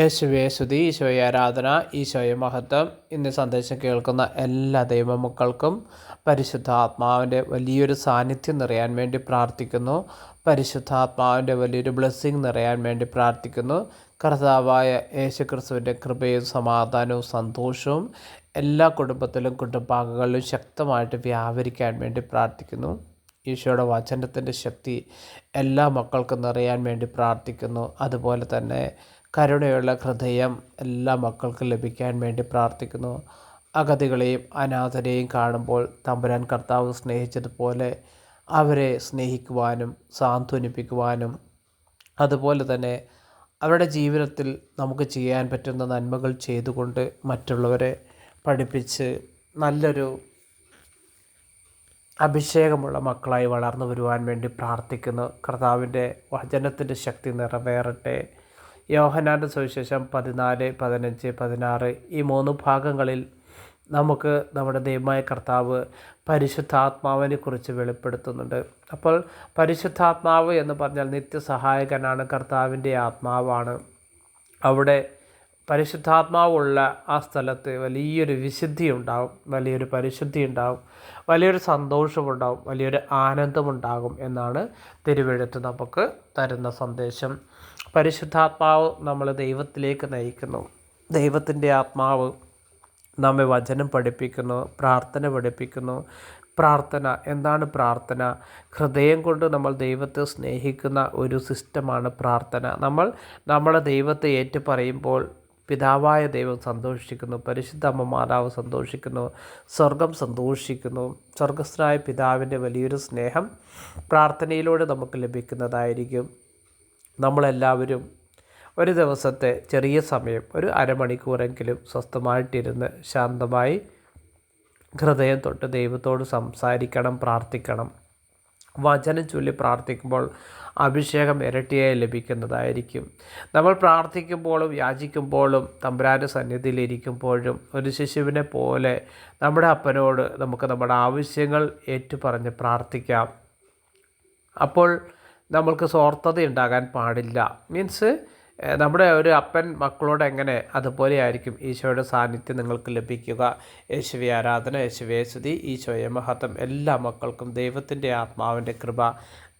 യേശുവേ സ്തുതി. ഈശോയെ ആരാധന. ഈശോയെ മഹത്വം. ഇന്ന് സന്ദേശം കേൾക്കുന്ന എല്ലാ ദൈവമക്കൾക്കും പരിശുദ്ധാത്മാവിന്റെ വലിയൊരു സാന്നിധ്യം നിറയാൻ വേണ്ടി പ്രാർത്ഥിക്കുന്നു. പരിശുദ്ധാത്മാവിന്റെ വലിയൊരു ബ്ലെസ്സിങ് നിറയാൻ വേണ്ടി പ്രാർത്ഥിക്കുന്നു. കർത്താവായ യേശു ക്രിസ്തുവിന്റെ കൃപയും സമാധാനവും സന്തോഷവും എല്ലാ കുടുംബത്തിലും കുടുംബാംഗങ്ങളിലും ശക്തമായിട്ട് വ്യാപരിക്കാൻ വേണ്ടി പ്രാർത്ഥിക്കുന്നു. ഈശോയുടെ വചനത്തിന്റെ ശക്തി എല്ലാ മക്കൾക്കും നിറയാൻ വേണ്ടി പ്രാർത്ഥിക്കുന്നു. അതുപോലെ തന്നെ കരുണയുള്ള ഹൃദയം എല്ലാ മക്കൾക്കും ലഭിക്കാൻ വേണ്ടി പ്രാർത്ഥിക്കുന്നു. അഗതികളെയും അനാഥരെയും കാണുമ്പോൾ തമ്പുരാൻ കർത്താവ് സ്നേഹിച്ചതുപോലെ അവരെ സ്നേഹിക്കുവാനും സാന്ത്വനിപ്പിക്കുവാനും അതുപോലെ തന്നെ അവരുടെ ജീവിതത്തിൽ നമുക്ക് ചെയ്യാൻ പറ്റുന്ന നന്മകൾ ചെയ്തുകൊണ്ട് മറ്റുള്ളവരെ പഠിപ്പിച്ച് നല്ലൊരു അഭിഷേകമുള്ള മക്കളായി വളർന്നു വരുവാൻ വേണ്ടി പ്രാർത്ഥിക്കുന്നു. കർത്താവിന്റെ വചനത്തിന്റെ ശക്തി നിറവേറട്ടെ. യോഹനാന്റെ സുവിശേഷം പതിനാല് പതിനഞ്ച് പതിനാറ് ഈ മൂന്ന് ഭാഗങ്ങളിൽ നമുക്ക് നമ്മുടെ ദൈവമായ കർത്താവ് പരിശുദ്ധാത്മാവിനെ കുറിച്ച് വെളിപ്പെടുത്തുന്നുണ്ട്. അപ്പോൾ പരിശുദ്ധാത്മാവ് എന്ന് പറഞ്ഞാൽ നിത്യസഹായകനാണ് കർത്താവിന്റെ ആത്മാവാണ്. അവിടെ പരിശുദ്ധാത്മാവുള്ള ആ സ്ഥലത്ത് വലിയൊരു വിശുദ്ധി ഉണ്ടാകും വലിയൊരു പരിശുദ്ധി ഉണ്ടാകും വലിയൊരു സന്തോഷമുണ്ടാവും വലിയൊരു ആനന്ദമുണ്ടാകും എന്നാണ് തിരുവെഴുത്ത് നമുക്ക് തരുന്ന സന്ദേശം. പരിശുദ്ധാത്മാവ് നമ്മൾ ദൈവത്തിലേക്ക് നയിക്കുന്നു. ദൈവത്തിന്റെ ആത്മാവ് നമ്മെ വചനം പഠിപ്പിക്കുന്നു പ്രാർത്ഥന പഠിപ്പിക്കുന്നു. പ്രാർത്ഥന എന്താണ് പ്രാർത്ഥന? ഹൃദയം കൊണ്ട് നമ്മൾ ദൈവത്തെ സ്നേഹിക്കുന്ന ഒരു സിസ്റ്റമാണ് പ്രാർത്ഥന. നമ്മൾ നമ്മളെ ദൈവത്തെ ഏറ്റുപറയുമ്പോൾ പിതാവായ ദൈവം സന്തോഷിക്കുന്നു. പരിശുദ്ധ അമ്മ മാതാവ് സന്തോഷിക്കുന്നു. സ്വർഗം സന്തോഷിക്കുന്നു. സ്വർഗസ്ഥനായ പിതാവിന്റെ വലിയൊരു സ്നേഹം പ്രാർത്ഥനയിലൂടെ നമുക്ക് ലഭിക്കുന്നതായിരിക്കും. നമ്മളെല്ലാവരും ഒരു ദിവസത്തെ ചെറിയ സമയം ഒരു അരമണിക്കൂറെങ്കിലും സ്വസ്ഥമായിട്ടിരുന്ന് ശാന്തമായി ഹൃദയം തൊട്ട് ദൈവത്തോട് സംസാരിക്കണം പ്രാർത്ഥിക്കണം. വചനം ചൊല്ലി പ്രാർത്ഥിക്കുമ്പോൾ അഭിഷേകം ഇരട്ടിയായി ലഭിക്കുന്നതായിരിക്കും. നമ്മൾ പ്രാർത്ഥിക്കുമ്പോഴും യാചിക്കുമ്പോഴും തമ്പുരാന്റെ സന്നിധിയിലിരിക്കുമ്പോഴും ഒരു ശിശുവിനെ പോലെ നമ്മുടെ അപ്പനോട് നമുക്ക് നമ്മുടെ ആവശ്യങ്ങൾ ഏറ്റുപറഞ്ഞ് പ്രാർത്ഥിക്കാം. അപ്പോൾ നമ്മൾക്ക് സ്വാർത്ഥത ഉണ്ടാകാൻ പാടില്ല. മീൻസ് നമ്മുടെ ഒരു അപ്പൻ മക്കളോട് എങ്ങനെ അതുപോലെ ആയിരിക്കും ഈശോയുടെ സാന്നിധ്യം നിങ്ങൾക്ക് ലഭിക്കുക. യേശുവി ആരാധന യേശുവേ സ്തുതി ഈശോയെ മഹത്വം. എല്ലാ മക്കൾക്കും ദൈവത്തിന്റെ ആത്മാവിന്റെ കൃപ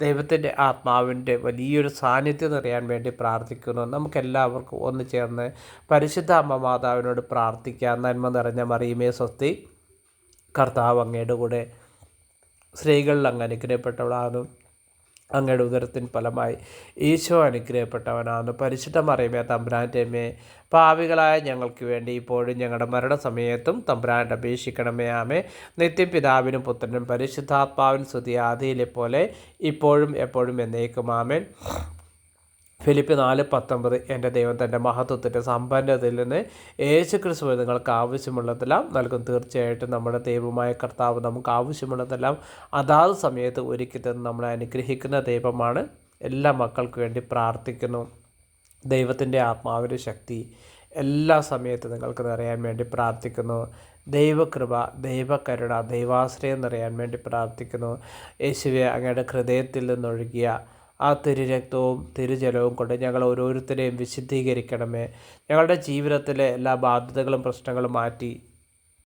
ദൈവത്തിന്റെ ആത്മാവിന്റെ വലിയൊരു സാന്നിധ്യം അറിയാൻ വേണ്ടി പ്രാർത്ഥിക്കുന്നു. നമുക്കെല്ലാവർക്കും ഒന്ന് ചേർന്ന് പരിശുദ്ധ അമ്മ മാതാവിനോട് പ്രാർത്ഥിക്കാം. നന്മ നിറഞ്ഞ മറിയുമേ സ്വസ്തി. കർത്താവ് അങ്ങയുടെ കൂടെ സ്ത്രീകളിൽ അങ്ങ് അനുഗ്രഹപ്പെട്ടവളാകുന്നു. അങ്ങയുടെ ഉദരത്തിൻ ഫലമായി ഈശോ അനുഗ്രഹപ്പെട്ടവനാണ് പരിശുദ്ധ മറിയമേ തമ്പ്രാന്റെമേ പാവികളായ ഞങ്ങൾക്ക് വേണ്ടി ഇപ്പോഴും ഞങ്ങളുടെ മരണസമയത്തും തമ്പ്രാന്റെ അപേക്ഷിക്കണമേ ആമേ. നിത്യം പിതാവിനും പുത്രനും പരിശുദ്ധാത്മാവിൻ സ്തുതി ആദിയിലെ പോലെ ഇപ്പോഴും എപ്പോഴും എന്നേക്കും ആമേൻ. ഫിലിപ്പ് നാല് പത്തൊമ്പത് എന്റെ ദൈവം തന്റെ മഹത്വത്തിന്റെ സമ്പന്നതയിൽ നിന്ന് യേശു ക്രിസ്തു നിങ്ങൾക്ക് ആവശ്യമുള്ളതെല്ലാം നൽകും. തീർച്ചയായിട്ടും നമ്മുടെ ദൈവമായ കർത്താവ് നമുക്ക് ആവശ്യമുള്ളതെല്ലാം അതാത് സമയത്ത് ഒരുക്കിത്തന്ന് നമ്മളെ അനുഗ്രഹിക്കുന്ന ദൈവമാണ്. എല്ലാ മക്കൾക്ക് വേണ്ടി പ്രാർത്ഥിക്കുന്നു. ദൈവത്തിന്റെ ആത്മാവിന്റെ ശക്തി എല്ലാ സമയത്തും നിങ്ങൾക്ക് നിറയാൻ വേണ്ടി പ്രാർത്ഥിക്കുന്നു. ദൈവകൃപ ദൈവകരുണ ദൈവാശ്രയം നിറയാൻ വേണ്ടി പ്രാർത്ഥിക്കുന്നു. യേശുവെ അങ്ങയുടെ ഹൃദയത്തിൽ നിന്നൊഴുകിയ ആ തിരുരക്തവും തിരുജലവും കൊണ്ട് ഞങ്ങൾ ഓരോരുത്തരെയും വിശുദ്ധീകരിക്കണമേ. ഞങ്ങളുടെ ജീവിതത്തിലെ എല്ലാ ബാധ്യതകളും പ്രശ്നങ്ങളും മാറ്റി